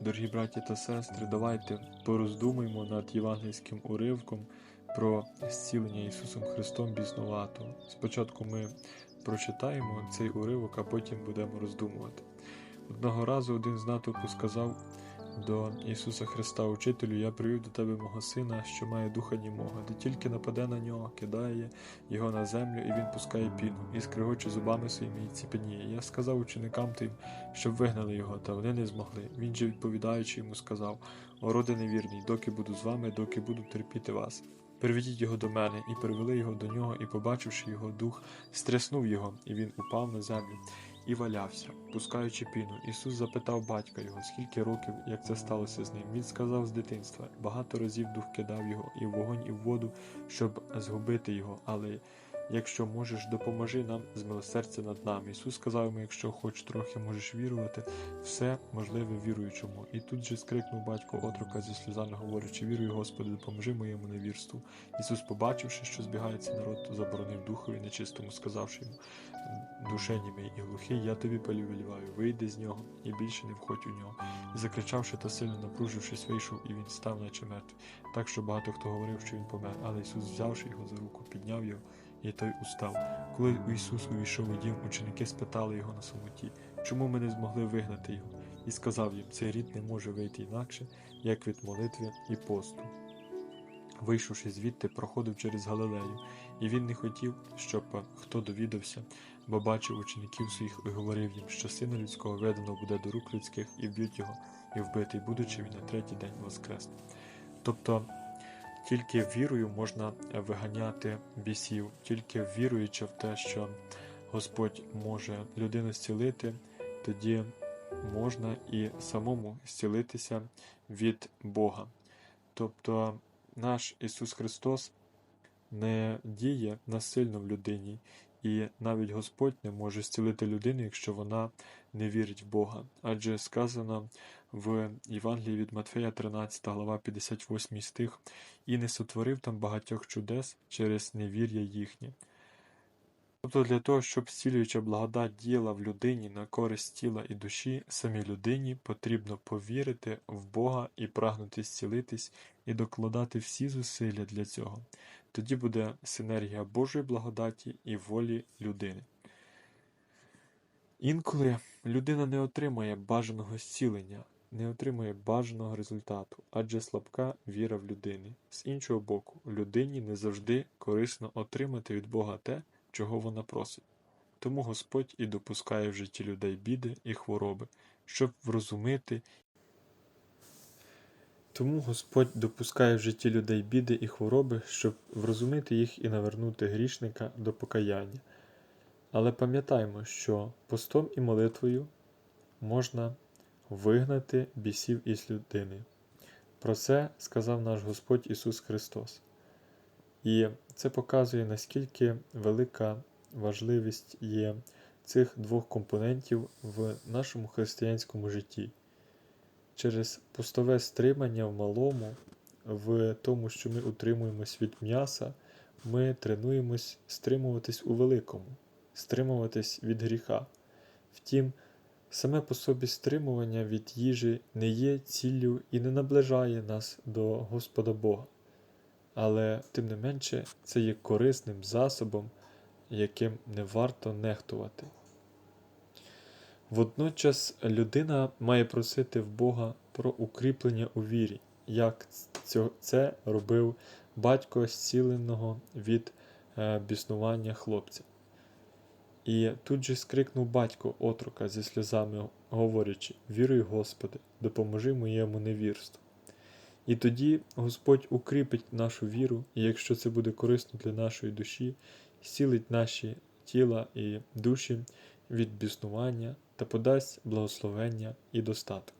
Дорогі браті та сестри, давайте пороздумуємо над євангельським уривком про зцілення Ісусом Христом біснуватого. Спочатку ми прочитаємо цей уривок, а потім будемо роздумувати. Одного разу один з натовпу сказав до Ісуса Христа, Учителю, я привів до тебе мого сина, що має духа німого, де тільки нападе на нього, кидає його на землю, і він пускає піну, і скригоче зубами своїми і ціпеніє. Я сказав ученикам тим, щоб вигнали його, та вони не змогли. Він же, відповідаючи йому, сказав: О, роде невірний, доки буду з вами, доки буду терпіти вас. Приведіть його до мене, і привели його до нього, і, побачивши його дух, стреснув його, і він упав на землю і валявся, пускаючи піну. Ісус запитав батька його, скільки років, як це сталося з ним. Він сказав з дитинства. Багато разів дух кидав його і в вогонь, і в воду, щоб згубити його. Але якщо можеш, допоможи нам змилосердя над нами. Ісус сказав йому, якщо хоч трохи можеш вірувати, все можливе віруючому. І тут же скрикнув батько отрока зі сльозами, говорячи: Вірую, Господи, допоможи моєму невірству. Ісус, побачивши, що збігається народ, заборонив духові нечистому, сказавши йому душе німий і глухий, я тобі повеліваю, вийди з нього і більше не входь у нього. І закричавши та сильно напружившись, вийшов, і він став, наче мертвий. Так що багато хто говорив, що він помер. Але Ісус, взявши його за руку, підняв його, і той устав. Коли Ісус увійшов у дім, ученики спитали його на самоті, чому ми не змогли вигнати його? І сказав їм, цей рід не може вийти інакше, як від молитви і посту. Вийшовши звідти, проходив через Галилею, і він не хотів, щоб хто довідався, бо бачив учеників своїх і говорив їм, що сина людського ведено буде до рук людських, і вб'ють його, і вбитий, будучи він на третій день воскресне. Тобто тільки вірою можна виганяти бісів, тільки віруючи в те, що Господь може людину зцілити, тоді можна і самому зцілитися від Бога. Тобто наш Ісус Христос не діє насильно в людині, і навіть Господь не може зцілити людину, якщо вона не вірить в Бога. Адже сказано в Євангелії від Матфея, 13 глава, 58 стих, і не сотворив там багатьох чудес через невір'я їхнє. Тобто для того, щоб зцілююча благодать діяла в людині на користь тіла і душі, самій людині потрібно повірити в Бога і прагнути зцілитись, і докладати всі зусилля для цього. Тоді буде синергія Божої благодаті і волі людини. Інколи людина не отримує бажаного зцілення, не отримує бажаного результату, адже слабка віра в людини. З іншого боку, людині не завжди корисно отримати від Бога те, чого вона просить. Тому Господь і допускає в житті людей біди і хвороби, щоб врозумити. Тому Господь допускає в житті людей біди і хвороби, щоб врозумити їх і навернути грішника до покаяння. Але пам'ятаймо, що постом і молитвою можна вигнати бісів із людини. Про це сказав наш Господь Ісус Христос. І це показує, наскільки велика важливість є цих двох компонентів в нашому християнському житті. Через постове стримання в малому, в тому, що ми утримуємось від м'яса, ми тренуємось стримуватись у великому, стримуватись від гріха. Втім, саме по собі стримування від їжі не є ціллю і не наближає нас до Господа Бога. Але, тим не менше, це є корисним засобом, яким не варто нехтувати. Водночас людина має просити в Бога про укріплення у вірі, як це робив батько зціленого від е, біснування хлопця. І тут же скрикнув батько отрока зі сльозами, говорячи: Віруй, Господи, допоможи моєму невірству. І тоді Господь укріпить нашу віру, і якщо це буде корисно для нашої душі, сілить наші тіла і душі від біснування та подасть благословення і достаток.